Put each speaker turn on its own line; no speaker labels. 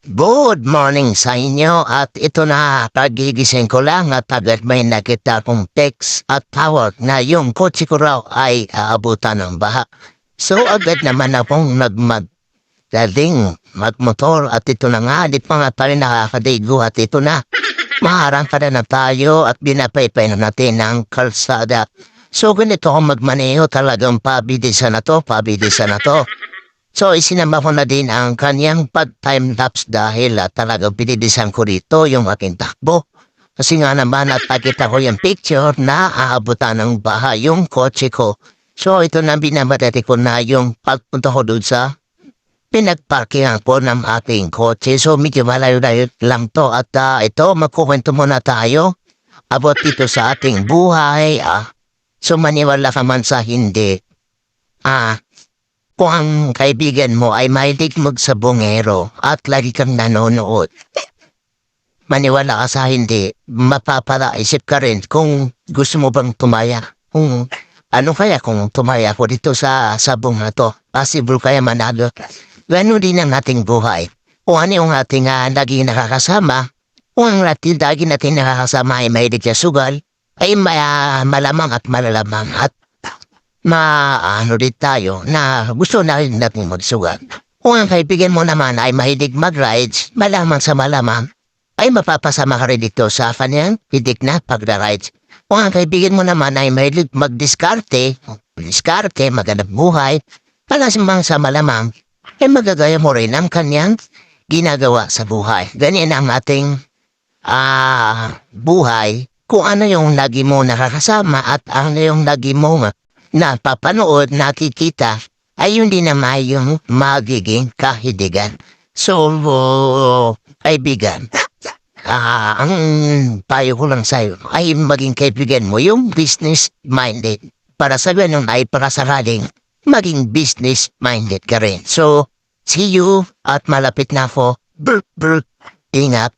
Good morning sa inyo at ito na pagigising ko lang at agad may nakita kong text at tawag na yung kotse ko raw ay aabutan ng baha. So agad naman akong nagmag daling magmotor at ito na nga, di pa nga tayo nakakadigo at ito na. Maharang pa na tayo at binapaypay na natin ang kalsada. So ganito ako magmaneho talagang pabidisa na to, pabidisa na to. So isinama ko na din ang kanyang pag-time lapse dahil uh, talagang pinidisan ko rito yung aking takbo. Kasi nga naman at ko yung picture na aabutan ng baha yung kotse ko. So ito na binamadati ko na yung pagpunta ko doon sa pinagparkingan ko ng ating kotse. So medyo malayo-layo lang to at uh, ito magkukwento muna tayo about dito sa ating buhay. Ah. So maniwala ka man sa hindi. Ah, kung ang kaibigan mo ay mahilig magsabongero at lagi kang nanonood, maniwala ka sa hindi, mapapalaisip ka rin kung gusto mo bang tumaya. Kung ano kaya kung tumaya ko dito sa sabong na to, possible kaya manalo. Ganun din ang ating buhay. Kung ano yung ating uh, naging nakakasama, kung ang ating lagi natin nakakasama ay mahilig sa sugal, ay ma- malamang at malalamang at maano din tayo na gusto na rin natin magsugat. Kung ang kaibigan mo naman ay mahilig mag-rides, malamang sa malamang, ay mapapasama ka rin dito sa kanyang hidik na pag-rides. Kung ang kaibigan mo naman ay mahilig mag-diskarte, diskarte, magandang buhay, malamang sa malamang, ay magagaya mo rin ang kanyang ginagawa sa buhay. Ganyan ang ating ah buhay kung ano yung lagi mo nakakasama at ano yung lagi mo na papanood, nakikita, ay yun din naman yung magiging kahidigan. So, uh, kaibigan, ah, ang payo ko lang sa'yo ay maging kaibigan mo yung business-minded. Para sa ganun ay para sakaling maging business-minded ka rin. So, see you at malapit na ako. Brr, brr. Ingat.